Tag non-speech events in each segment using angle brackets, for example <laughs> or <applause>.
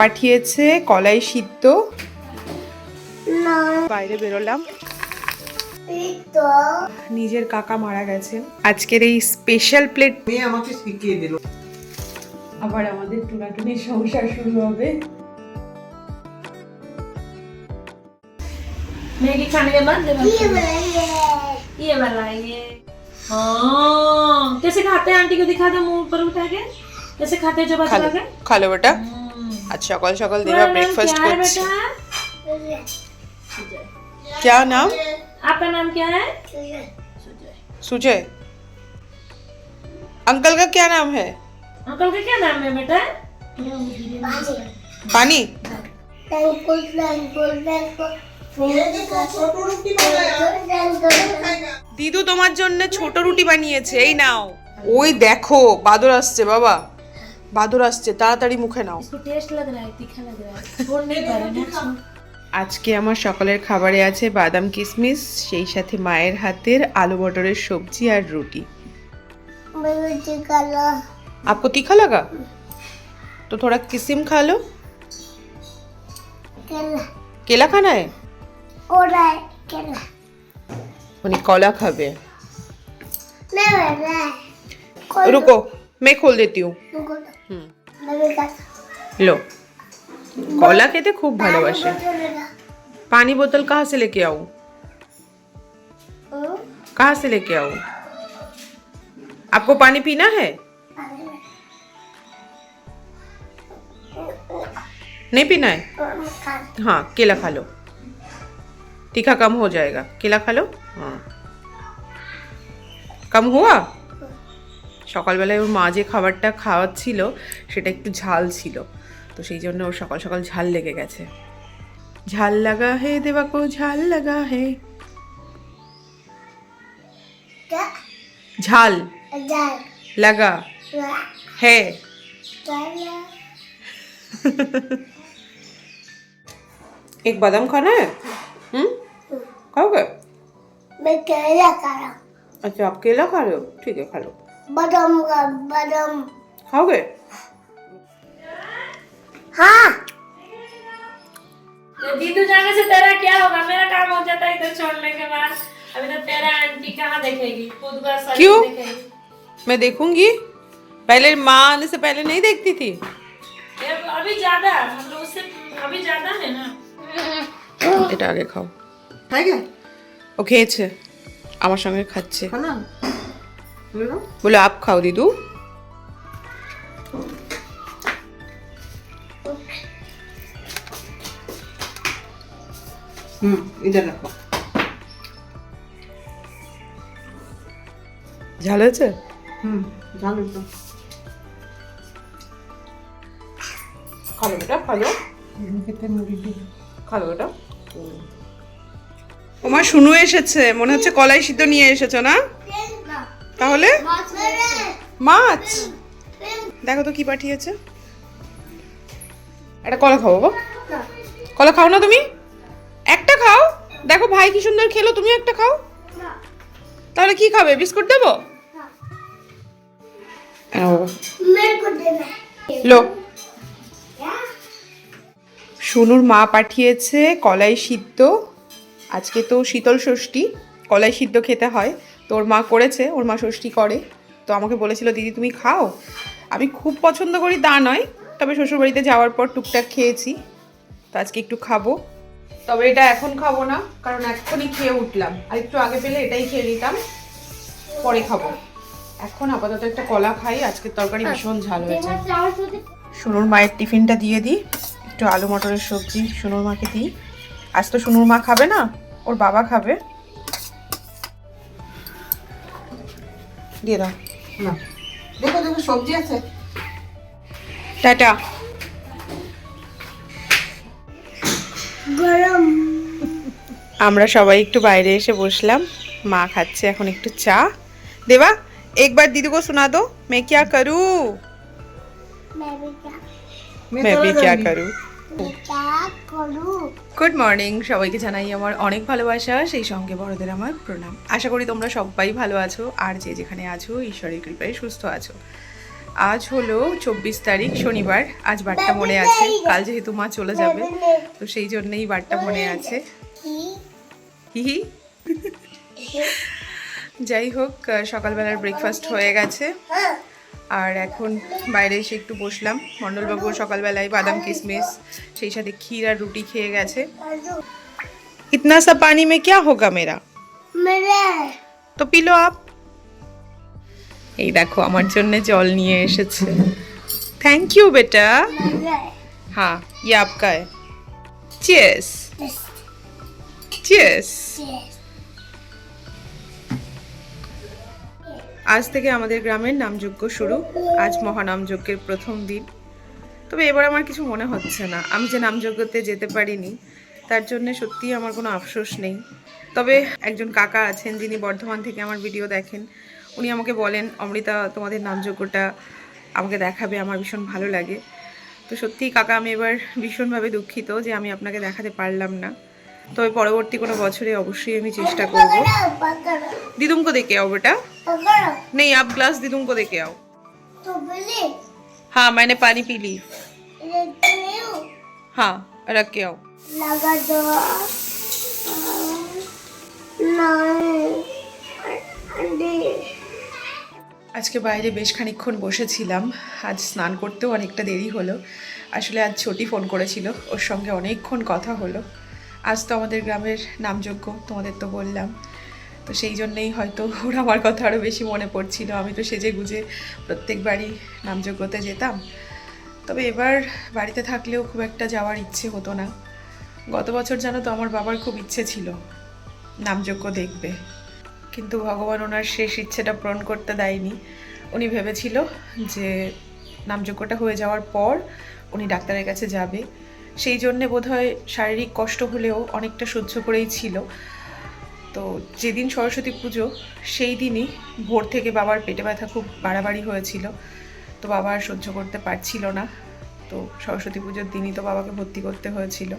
পাঠিয়েছে কলাই সিদ্ধ বাইরে বেরোলাম নিজের কাকা মারা গেছে আজকের এই স্পেশাল প্লেট মেয়ে আমাকে শিখিয়ে দিল আবার আমাদের টুনাটুনির সংসার শুরু হবে मैगी खाने के बाद ये वाला ये हाँ कैसे खाते हैं आंटी को दिखा दो मुंह पर उठा के कैसे खाते हैं चबा খালো चबा के খালো বেটা हम्म। আজ সকাল সকাল দেবা तुम्हारा नाम ব্রেকফাস্ট क्या है করছে बेटा क्या नाम आपका नाम क्या है सुजय अंकल का क्या नाम है अंकल का क्या नाम है बेटा पानी দিদু তোমার জন্য ছোট রুটি বানিয়েছে এই নাও ওই দেখো বাদর আসছে বাবা বাদর আসছে তাড়াতাড়ি মুখে নাও इसको टेस्ट लग रहा है तीखा लग रहा है छोड़ नहीं पा रहे ना আজকে আমার সকালের খাবারে আছে বাদাম কিশমিশ সেই সাথে মায়ের হাতের আলু মটরের সবজি আর রুটি आपको तीखा लगा तो थोड़ा किसिम खा लो केला खाना है মানে কলা খাবে रुको मैं खोल देती हूँ হুম लो কলা খেতে খুব ভালোবাসে पानी बोतल कहाँ से लेके आऊँ कहाँ से लेके आऊँ आपको पानी पीना है नहीं पीना है हाँ केला खा लो तीखा कम हो जाएगा केला खा लो हाँ কম হুয়া সকালবেলায় ওর মা যে খাবারটা খাওয়াচ্ছিল সেটা একটু ঝাল ছিল তো সেই জন্য ওর সকাল সকাল ঝাল লেগে গেছে ঝাল লাগা হে দেবাকো ঝাল লাগা হে ঝাল লাগা হে एक बादाम खाना है हम्म खाओगे अच्छा आप केला खा रहे हो ठीक है खा लो बदाम का बदाम खाओगे हाँ तो दीदू जाने से तेरा क्या होगा मेरा काम हो जाता है इधर छोड़ने के बाद अभी तो तेरा आंटी कहाँ देखेगी खुद का शरीर क्यों? देखेगी मैं देखूंगी पहले माँ आने से पहले नहीं देखती थी ये अभी ज्यादा मतलब उससे अभी ज्यादा है ना এটা আগে খাও তাই গে ও খেয়েছে আমার সঙ্গে খাচ্ছে খানা বলো বলে আপ খাও দিদু হুম এটা রাখো ঝাল হয়েছে হুম জানো তো খালো বেটা খালো খেতে মুড়ি দিই খালো বেটা ওমা শুনু এসেছে। মনে হচ্ছে কলাই সিদ্ধ নিয়ে এসেছ না? তাহলে? মাছ। দেখো তো কি পাঠিয়েছে। একটা কলা খাব কলা খাও না তুমি? একটা খাও? দেখো ভাই কি সুন্দর খেলো তুমি একটা খাও। তাহলে কি খাবে, বিস্কুট দেবো? হ্যাঁ লো। সোনুর মা পাঠিয়েছে কলাই সিদ্ধ। আজকে তো শীতল ষষ্ঠী, কলাই সিদ্ধ খেতে হয়। তো ওর মা করেছে, ওর মা ষষ্ঠী করে। তো আমাকে বলেছিল, দিদি, তুমি খাও। আমি খুব পছন্দ করি, তা নয়। তবে শ্বশুরবাড়িতে যাওয়ার পর টুকটাক খেয়েছি। তো আজকে একটু খাব। তবে এটা এখন খাব না, কারণ এখনই খেয়ে উঠলাম। আর একটু আগে পেলে এটাই খেয়ে নিতাম। পরে খাব। এখন আপাতত একটা কলা খাই, আজকের তরকারি ভীষণ ঝাল হয়েছে। সোনুর মায়ের টিফিনটা দিয়ে দিই। একটু আলু মটরের সবজি সোনুর মাকে দিই। আজ তো সোনুর মা খাবে না, ওর বাবা খাবে। দিয়ে দাও না দেখো দেখো সবজি আছে টাটা गरम আমরা সবাই একটু বাইরে এসে বসলাম মা খাচ্ছে এখন একটু চা দেবা একবার দিদি को सुना दो मैं क्या करूँ मैं भी क्या मैं भी क्या करूँगी? करूँ मैं क्या करूँ গুড মর্নিং সবাইকে জানাই আমার অনেক ভালোবাসা, সেই সঙ্গে বড়দের আমার প্রণাম। আশা করি তোমরা সবাই ভালো আছো, আর যে যেখানে আছো, ঈশ্বরের কৃপায় সুস্থ আছো। আজ হলো চব্বিশ তারিখ, শনিবার। আজ বারটা মনে আছে, কাল যেহেতু মা চলে যাবে, তো সেই জন্যই বারটা মনে আছে। হি যাই হোক সকালবেলার ব্রেকফাস্ট হয়ে গেছে। আর এখন বাইরে এসে একটু বসলাম। মণ্ডলবাবু সকালবেলায় বাদাম কিসমিস সেই সাথে ক্ষীর আর রুটি খেয়ে গেছে। ইতনা সা পানি মে কে হোগা মেরা? তো পিলো আপ। এই দেখো আমার জন্য জল নিয়ে এসেছে। থ্যাংক ইউ বেটা। হ্যাঁ ইয়ে আপকা চেস চেস আজ থেকে আমাদের গ্রামের নামযজ্ঞ শুরু। আজ মহানামযজ্ঞের প্রথম দিন। তবে এবার আমার কিছু মনে হচ্ছে না। আমি যে নামযজ্ঞতে যেতে পারিনি, তার জন্য সত্যিই আমার কোনো আফসোস নেই। তবে একজন কাকা আছেন, যিনি বর্ধমান থেকে আমার ভিডিও দেখেন। উনি আমাকে বলেন, অমৃতা, তোমাদের নামযজ্ঞটা আমাকে দেখাবে, আমার ভীষণ ভালো লাগে। তো সত্যিই কাকা, আমি এবার ভীষণভাবে দুঃখিত যে আমি আপনাকে দেখাতে পারলাম না। তবে পরবর্তী কোনো বছরে অবশ্যই আমি চেষ্টা করব पकड़ो दीदुम को देके आओ बेटा पकड़ो नहीं आप ग्लास दीदुम को देके आओ तो बोले हाँ मैंने पानी पी ली लेते नहीं हूँ हाँ रख के आओ लगा दो नहीं अंडे আজকে বাইরে বেশ খানিকক্ষণ বসেছিলাম আজ স্নান করতেও অনেকটা দেরি হলো আসলে আজ ছোটি ফোন করেছিল ওর সঙ্গে অনেকক্ষণ কথা হলো আজ তো আমাদের গ্রামের নামযোগ্য তোমাদের তো বললাম। তো সেই জন্যেই হয়তো ওর আমার কথা আরও বেশি মনে পড়ছিল। আমি তো সেজে গুজে প্রত্যেকবারই নামযজ্ঞতে যেতাম। তবে এবার বাড়িতে থাকলেও খুব একটা যাওয়ার ইচ্ছে হতো না। গত বছর জানো তো আমার বাবার খুব ইচ্ছে ছিল নামযজ্ঞ দেখবে। কিন্তু ভগবান ওনার শেষ ইচ্ছেটা পূরণ করতে দেয়নি। উনি ভেবেছিল যে নামযজ্ঞটা হয়ে যাওয়ার পর উনি ডাক্তারের কাছে যাবে। সেই জন্যে বোধহয় শারীরিক কষ্ট হলেও অনেকটা সহ্য করেই ছিল। তো যেদিন সরস্বতী পুজো, সেই দিনই ভোর থেকে বাবার পেটে ব্যথা খুব বাড়াবাড়ি হয়েছিল। তো বাবা আর সহ্য করতে পারছিল না। তো সরস্বতী পুজোর দিনই তো বাবাকে ভর্তি করতে হয়েছিল।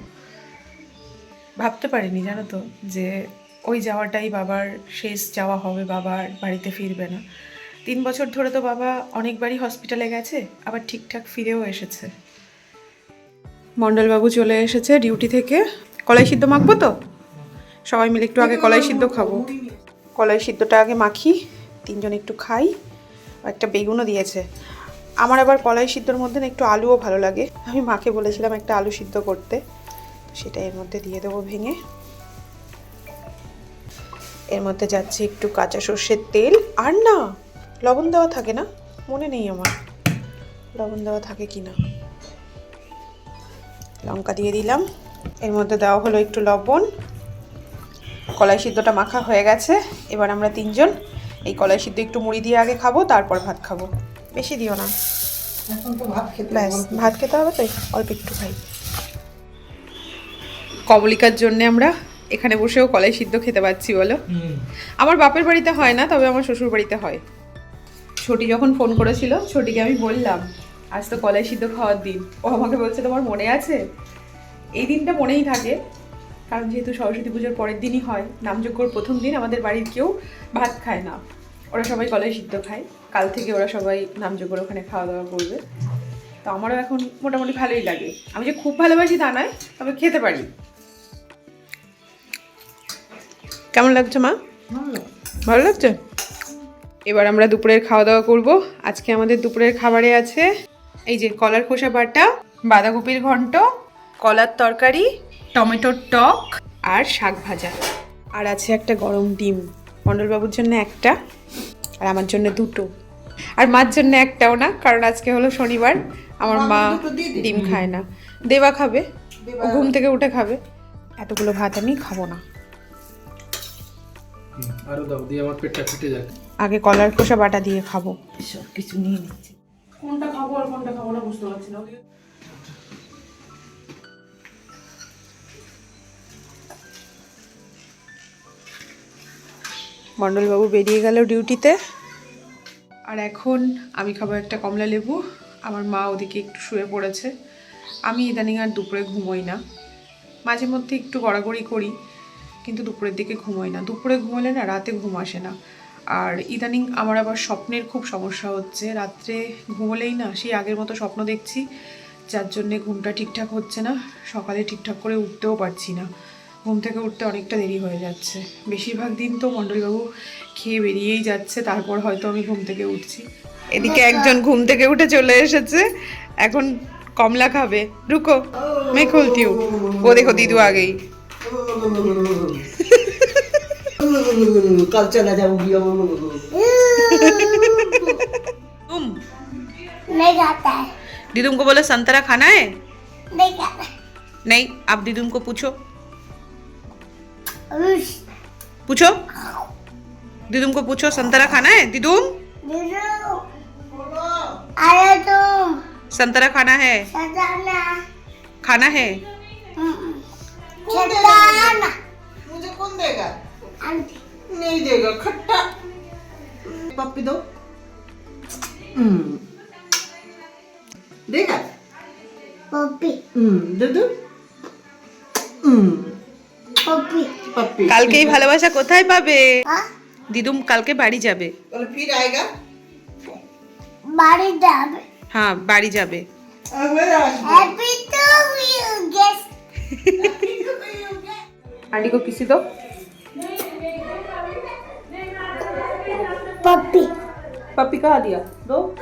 ভাবতে পারিনি জানো তো যে ওই যাওয়াটাই বাবার শেষ যাওয়া হবে বাবার বাড়িতে ফিরবে না। তিন বছর ধরে তো বাবা অনেকবারই হসপিটালে গেছে, আবার ঠিকঠাক ফিরেও এসেছে। মণ্ডলবাবু চলে এসেছে ডিউটি থেকে। কলাই সিদ্ধ মাখবো তো? সবাই মিলে একটু আগে কলাই সিদ্ধ খাব। কলাই সিদ্ধটা আগে মাখি, তিনজন একটু খাই। একটা বেগুনও দিয়েছে। আমার আবার কলাই সিদ্ধর মধ্যে না একটু আলুও ভালো লাগে। আমি মাকে বলেছিলাম একটা আলু সিদ্ধ করতে। সেটা এর মধ্যে দিয়ে দেবো ভেঙে। এর মধ্যে যাচ্ছে একটু কাঁচা সর্ষের তেল। আর না, লবণ দেওয়া থাকে না? মনে নেই আমার। লবণ দেওয়া থাকে কি না লঙ্কা দিয়ে দিলাম। এর মধ্যে দেওয়া হলো একটু লবণ। কলাই সিদ্ধটা মাখা হয়ে গেছে। এবার আমরা তিনজন এই কলাই সিদ্ধ একটু মুড়ি দিয়ে আগে খাব তারপর ভাত খাব। বেশি দিও না। ভাত খেতে ব্যাস ভাত খেতে হবে তো? অল্প একটু খাই। কবলিকার জন্যে আমরা এখানে বসেও কলাই সিদ্ধ খেতে পাচ্ছি বলো? আমার বাপের বাড়িতে হয় না তবে আমার শ্বশুর বাড়িতে হয়। ছোটি যখন ফোন করেছিল ছোটিকে আমি বললাম আজ তো কলাই সিদ্ধ খাওয়ার দিন। ও আমাকে বলছে তোমার মনে আছে? এই দিনটা মনেই থাকে কারণ যেহেতু সরস্বতী পুজোর পরের দিনই হয় নামযজ্ঞর প্রথম দিন আমাদের বাড়ির কেউ ভাত খায় না। ওরা সবাই কলাই সিদ্ধ খায়। কাল থেকে ওরা সবাই নামযজ্ঞর ওখানে খাওয়া দাওয়া করবে। তো আমারও এখন মোটামুটি ভালোই লাগে। আমি যে খুব ভালোবাসি তা নয় তবে খেতে পারি। কেমন লাগছে মা? ভালো। ভালো লাগছে? এবার আমরা দুপুরের খাওয়া দাওয়া করব। আজকে আমাদের দুপুরের খাবারে আছে এই যে কলার খোসা বাটা বাঁধাকপির ঘন্ট কলার তরকারি টমেটোর টক আর শাক ভাজা। আর আছে একটা গরম ডিম মণ্ডলবাবুর জন্য একটা আর আমার জন্য দুটো। আর মার জন্য একটাও না কারণ আজকে হলো শনিবার আমার মা। ডিম খায় না। দেবা খাবে ও ঘুম থেকে উঠে খাবে। এতগুলো ভাত আমি খাব না। আরও দাও দিয়ে আমার পেটটা ফেটে যাক। আগে কলার খোসা বাটা দিয়ে খাব। সব কিছু নিয়ে নিচ্ছি। কোনটা খাব আর কোনটা খাব না বুঝতে পারছি না। মণ্ডলবাবু বেরিয়ে গেল ডিউটিতে। আর এখন আমি খাব একটা কমলা লেবু। আমার মা ওদিকে একটু শুয়ে পড়েছে। আমি ইদানিং আর দুপুরে ঘুমোই না। মাঝে মধ্যে একটু গড়াগড়ি করি, কিন্তু দুপুরের দিকে ঘুমোই না। দুপুরে ঘুমোলে না, রাতে ঘুম আসে না। আর ইদানিং আমার আবার স্বপ্নের খুব সমস্যা হচ্ছে। রাত্রে ঘুমোলেই না সেই আগের মতো স্বপ্ন দেখছি যার জন্যে ঘুমটা ঠিকঠাক হচ্ছে না সকালে ঠিকঠাক করে উঠতেও পারছি না। ঘুম থেকে উঠতে অনেকটা দেরি হয়ে যাচ্ছে। বেশিরভাগ দিন তো মণ্ডলবাবু খেয়ে বেরিয়েই যাচ্ছে তারপর হয়তো আমি ঘুম থেকে উঠছি। এদিকে একজন ঘুম থেকে উঠে চলে এসেছে এখন কমলা খাবে। রুকো মে খুলতিউ ও দেখো দিদু আগেই। <laughs> कल चला जाऊँगी तुम? नहीं खाता है। दीदुम को बोले संतरा खाना है? नहीं है नहीं आप दीदुम को पूछो। पूछो। दीदुम को पूछो संतरा खाना है? दीदुम दीदू आया तुम संतरा खाना है? खाना है? मुझे कौन देगा? नहीं देगा खट्टा पप्पी दो हम्म। देगा पप्पी हम्म, दे दो हम्म, पप्पी पप्पी কালকেই ভালোবাসা কোথায় পাবে हाँ দিদুম কালকে বাড়ি যাবে कल फिर आएगा बारी जाबे হ্যাঁ বাড়ি যাবে हैप्पी टू यू गेस्ट पप्पी। पप्पी कहा दिया? दो।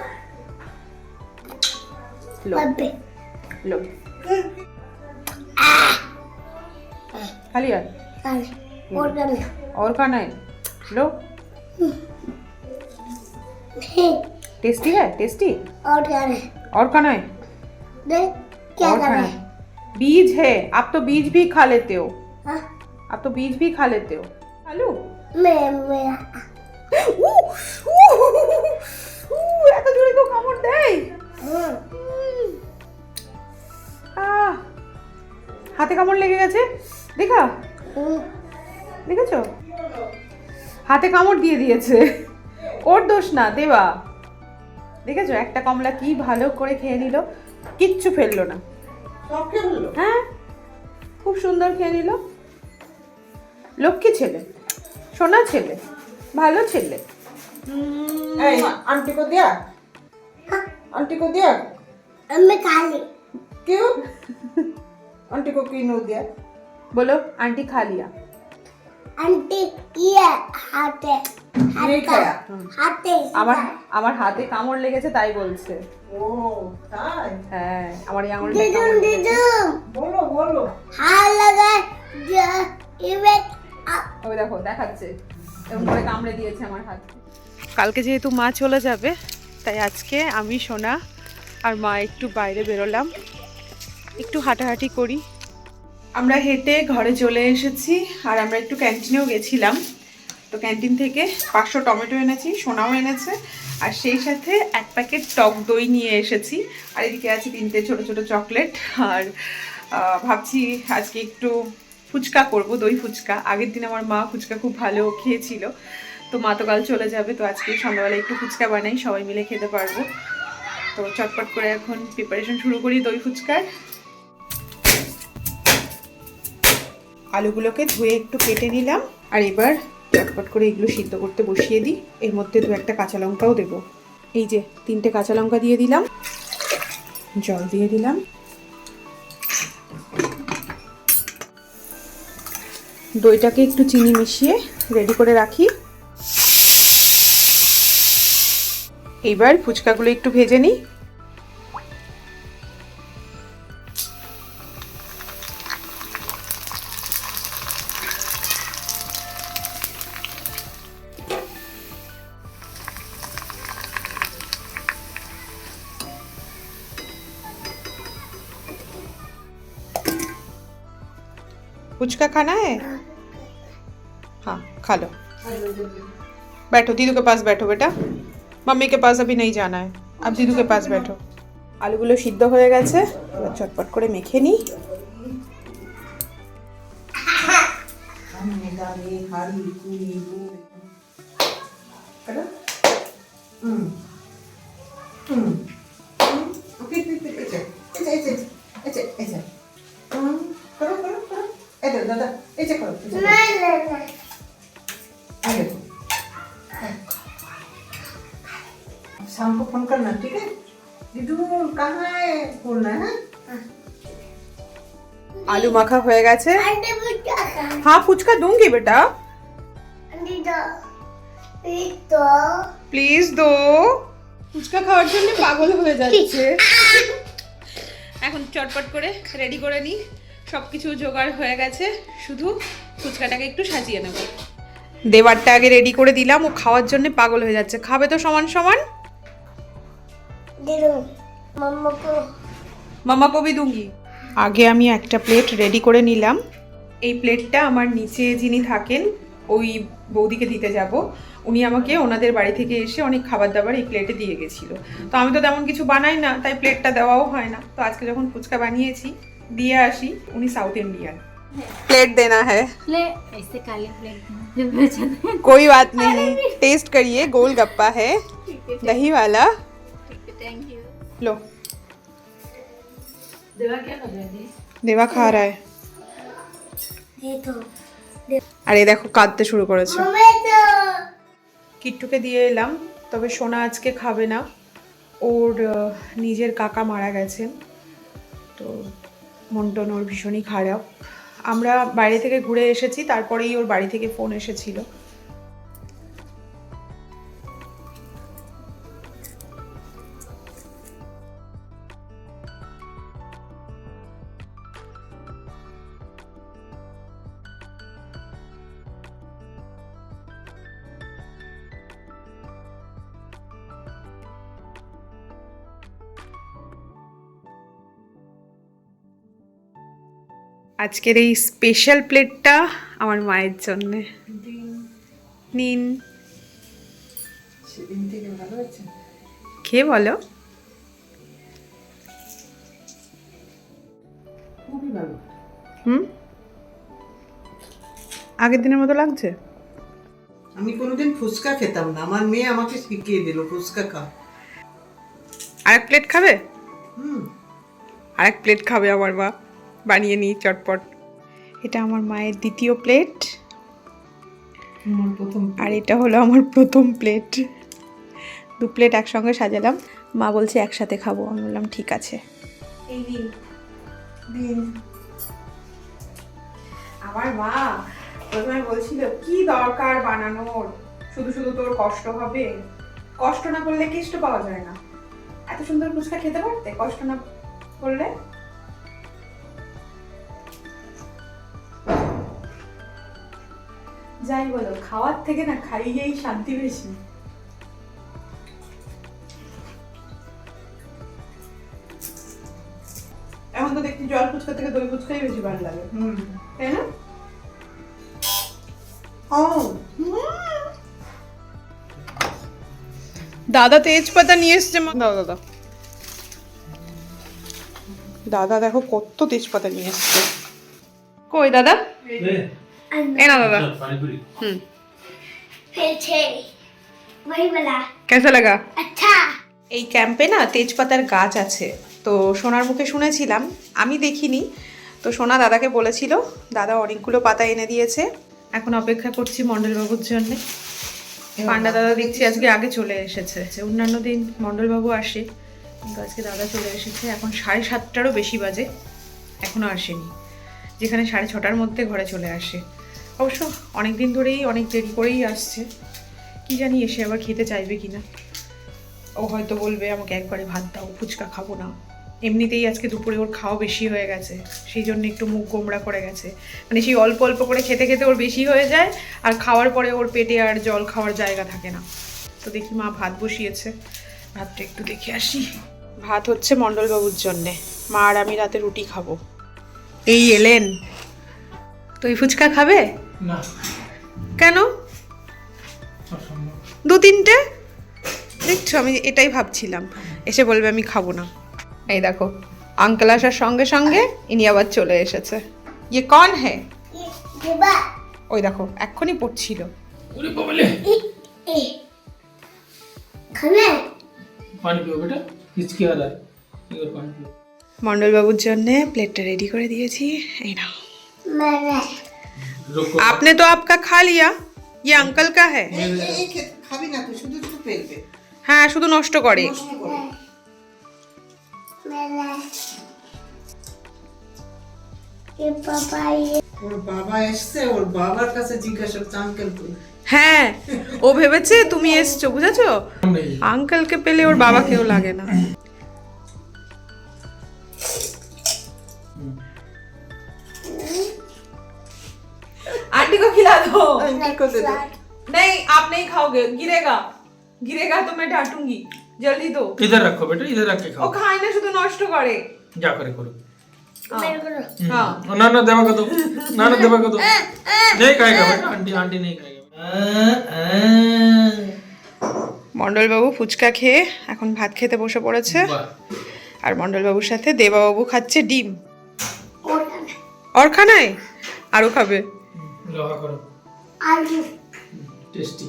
लो। पप्पी। लो। खा लिया और करना और खाना है? लो। टेस्टी है? टेस्टी? और करना और खाना है? देख क्या और खाना है? है? बीज है। आप तो बीज भी खा लेते हो। हाँ? आप तो बीज भी खा लेते हो। आलू? मैं मैं এত কামড় দেয়? হাতে কামড় লেগে গেছে? দেখা দেখেছ? হাতে কামড় দিয়ে দিয়েছে। ওর দোষ না দেবা। দেখেছ? একটা কমলা কি ভালো করে খেয়ে নিল। কিচ্ছু ফেলল না। হ্যাঁ। খুব সুন্দর খেয়ে নিল। লক্ষ্মী ছেলে। সোনা ছেলে। ভালো ছেলে। আন্টিকে দিয়া আন্টিকে দিয়া আমি খালি। আন্টিকে দিয়া বলো আন্টি খালিয়া আন্টি হাতে আমার হাতে কামড় লেগেছে তাই বলছে। ও হ্যাঁ, আমার দেখো দেখাচ্ছে। এরকম করে কামড়ে দিয়েছে আমার হাত। কালকে যেহেতু মা চলে যাবে তাই আজকে আমি সোনা আর মা একটু বাইরে বেরোলাম। একটু হাঁটাহাঁটি করি। আমরা হেঁটে ঘরে চলে এসেছি আর আমরা একটু ক্যান্টিনেও গেছিলাম। তো ক্যান্টিন থেকে পাঁচশো টমেটো এনেছি সোনাও এনেছে আর সেই সাথে এক প্যাকেট টক দই নিয়ে এসেছি। আর এদিকে আছে তিনটে ছোট ছোট চকলেট। আর ভাবছি আজকে একটু ফুচকা করব, দই ফুচকা। আগের দিন আমার মা ফুচকা খুব ভালো খেয়েছিল। তো মা তো কাল চলে যাবে, তো আজকে সন্ধ্যাবেলা একটু ফুচকা বানাই, সবাই মিলে খেতে পারব। তো চটপট করে এখন প্রিপারেশন শুরু করি দই ফুচকার। আলুগুলোকে ধুয়ে একটু কেটে নিলাম, আর এবার চটপট করে এগুলো সিদ্ধ করতে বসিয়ে দিই। এর মধ্যে দু একটা কাঁচা লঙ্কাও দেবো। এই যে, তিনটে কাঁচা লঙ্কা দিয়ে দিলাম। জল দিয়ে দিলাম। দইটাকে একটু চিনি মিশিয়ে রেডি করে রাখি। এইবার ফুচকাগুলো একটু ভেজে নিই। ফুচকা খানা হ্যাঁ हाँ खा लो बैठो दीदू के पास बैठो बेटा मम्मी के पास अभी नहीं जाना है अब दीदू के पास बैठो আলুগুলো সিদ্ধ হয়ে গেছে এবার চটপট করে মেখে নিই हमने कहाँ है बोलना है हाँ? আলু মাখা হয়ে গেছে आंटी मुझे হ্যাঁ ফুচকা দুঙ্গি বেটা आंटी दो प्लीज दो প্লিজ দো ফুচকা খাওয়ার জন্য পাগল হয়ে যাচ্ছে এখন চটপট করে রেডি করে নিই সব কিছু জোগাড় হয়ে গেছে শুধু ফুচকাটাকে একটু সাজিয়ে নেব দেবারটা আগে রেডি করে দিলাম ও খাওয়ার জন্য পাগল হয়ে যাচ্ছে খাবে তো সমান সমান दे दो मम्मा को মামা কবি দুঙ্গি আগে আমি একটা প্লেট রেডি করে নিলাম এই প্লেটটা আমার নিচে যিনি থাকেন ওই বৌদিকে দিতে যাব উনি আমাকে ওনাদের বাড়ি থেকে এসে অনেক খাবার দাবার এই প্লেটে দিয়ে গেছিলো তো আমি তো তেমন কিছু বানাই না তাই প্লেটটা দেওয়াও হয় না তো আজকে যখন ফুচকা বানিয়েছি দিয়ে আসি উনি সাউথ ইন্ডিয়ান प्लेट देना है ले ऐसे काले प्लेट जब बेचा दे कोई बात नहीं टेस्ट करिए गोल गप्पा है दही वाला थैंक यू लो देवा क्या कर रहे थे দেবা খা रहा है दे दो আর এই দেখো কাঁদতে শুরু করেছে मम्मी दो কিট্টুকে দিয়ে এলাম তবে সোনা আজকে খাবে না ওর আহ, নিজের কাকা মারা গেছেন তো মন টন ওর ভীষণই খারাপ আমরা বাইরে থেকে ঘুরে এসেছি তারপরেই ওর বাড়ি থেকে ফোন এসেছিল আজকের এই স্পেশাল প্লেটটা আমার মায়ের জন্যে। নিন। খেয়ে বলো। হুম? আগের দিনের মতো লাগছে? আমি কোনোদিন ফুচকা খেতাম না। আমার মেয়ে আমাকে শিখিয়ে দিল ফুচকা খা। আরেক প্লেট খাবে? হুম। আরেক প্লেট খাবে আমার মা। বানিয়ে নিই চটপট। এটা আমার মায়ের দ্বিতীয় প্লেট আর এটা হলো আমার প্রথম প্লেট দু প্লেট একসঙ্গে সাজালাম। মা বলছে একসাথে খাব। আমি বললাম ঠিক আছে। এই নিন দিন। আমার মা প্রথমে বলছিল কি দরকার বানানোর? শুধু শুধু তোর কষ্ট হবে। কষ্ট না করলে কেষ্ট পাওয়া যায় না। এত সুন্দর ফুচকা খেতে পারতে? কষ্ট না করলে? যাই বলো খাওয়ার থেকে না খাইয়েই শান্তি বেশি। এখন তো দেখছি জল ফুচকা থেকে দই ফুচকাই বেশি ভালো লাগে। তাই না? ও দাদা তেজপাতা নিয়ে এসছে দাও দাদা দাদা। দেখো কত তেজপাতা নিয়ে এসছে। কই দাদা? Hmm. এই না দাদা হুম লাগা আচ্ছা এই ক্যাম্পে না তেজপাতার গাছ আছে। তো সোনার মুখে শুনেছিলাম আমি দেখিনি। তো সোনা দাদাকে বলেছিল দাদা অনেকগুলো পাতা এনে দিয়েছে। এখন অপেক্ষা করছি মণ্ডলবাবুর জন্যে। পান্ডা দাদা দেখছি আজকে আগে চলে এসেছে। অন্যান্য দিন মণ্ডলবাবু আসে কিন্তু আজকে দাদা চলে এসেছে। এখন সাড়ে সাতটারও বেশি বাজে। এখনও আসেনি। যেখানে সাড়ে ছটার মধ্যে ঘরে চলে আসে। অবশ্য অনেক দিন ধরেই অনেক দেরি করেই আসছে। কি জানি এসে আবার খেতে চাইবে কি না ও হয়তো বলবে আমাকে একবারে ভাত দাও ফুচকা খাব না। এমনিতেই আজকে দুপুরে ওর খাওয়া বেশি হয়ে গেছে। সেই জন্য একটু মুখ গোমড়া করে গেছে। মানে সেই অল্প অল্প করে খেতে খেতে ওর বেশি হয়ে যায় আর খাওয়ার পরে ওর পেটে আর জল খাওয়ার জায়গা থাকে না। তো দেখি মা ভাত বসিয়েছে। ভাতটা একটু দেখে আসি। ভাত হচ্ছে মণ্ডলবাবুর জন্যে। মা আর আমি রাতে রুটি খাব। এই এলেন। তুই ফুচকা খাবে? কেন? দু তিনটে? দেখছ আমি এটাই ভাবছিলাম। এসে বলবে আমি খাব না। এই দেখো আঙ্কেল আসার সঙ্গে সঙ্গে ইনি আবার চলে এসেছে। ইয়ে কন হে? ওই দেখো এক্ষুনি পড়ছিল। মন্ডলবাবুর জন্যে প্লেটটা রেডি করে দিয়েছি। এই নাও। आपने तो आपका खा लिया ये अंकल का है এই- এই খেতে খাবি না তুই শুধু শুধু ফেলবে হ্যাঁ শুধু নষ্ট করে নষ্ট করে। मेरा ये पापा ये ওর বাবা এসছে ওর বাবার কাছে জিজ্ঞাসা করছে আঙ্কেল কই হ্যাঁ ও ভেবেছে তুমি এসছো বুঝেছো সামনে আঙ্কেলকে পেলে ওর বাবাকেও লাগে না को खिला दो আঙ্কেল কো দে দে। नहीं आप नहीं खाओगे गिरेगा गिरेगा तो मैं डांटूंगी जल्दी दो इधर रखो बेटा इधर रख के ও खाओ খায় না শুধু নষ্ট করে जा करे करो मेरे को दो। হ্যাঁ ना ना देवा को दो ना ना देवा को दो नहीं खाएगा बेटा आंटी आंटी नहीं खाएगा মন্ডলবাবু ফুচকা খেয়ে এখন ভাত খেতে বসে পড়েছে वाह আর মন্ডলবাবুর সাথে দেবাবাবু খাচ্ছে ডিম और खाना আর খানায় আরও খাবে করো। আলু। টেস্টি।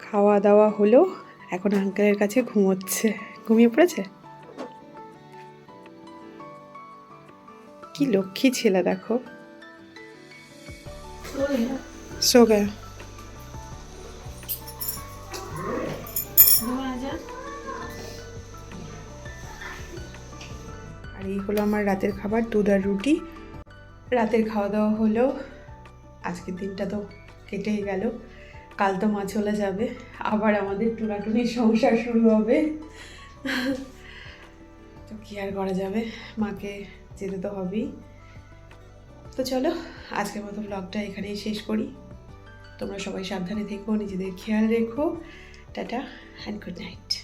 খাওয়া দাওয়া হলো এখন আঙ্কেলের কাছে ঘুমোচ্ছে। ঘুমিয়ে পড়েছে? কি লক্ষ্মী ছেলে দেখো। সো আর এই হলো আমার রাতের খাবার, দুধ আর রুটি। রাতের খাওয়া দাওয়া হলো। আজকের দিনটা তো কেটেই গেল। কাল তো মা চলে যাবে। আবার আমাদের টুনাটুনির সংসার শুরু হবে। তো কী আর করা যাবে? মাকে যেতে তো হবেই। তো চলো, আজকের মতো ব্লগটা এখানেই শেষ করি। তোমরা সবাই সাবধানে থেকো, নিজেদের খেয়াল রেখো। Tata and good night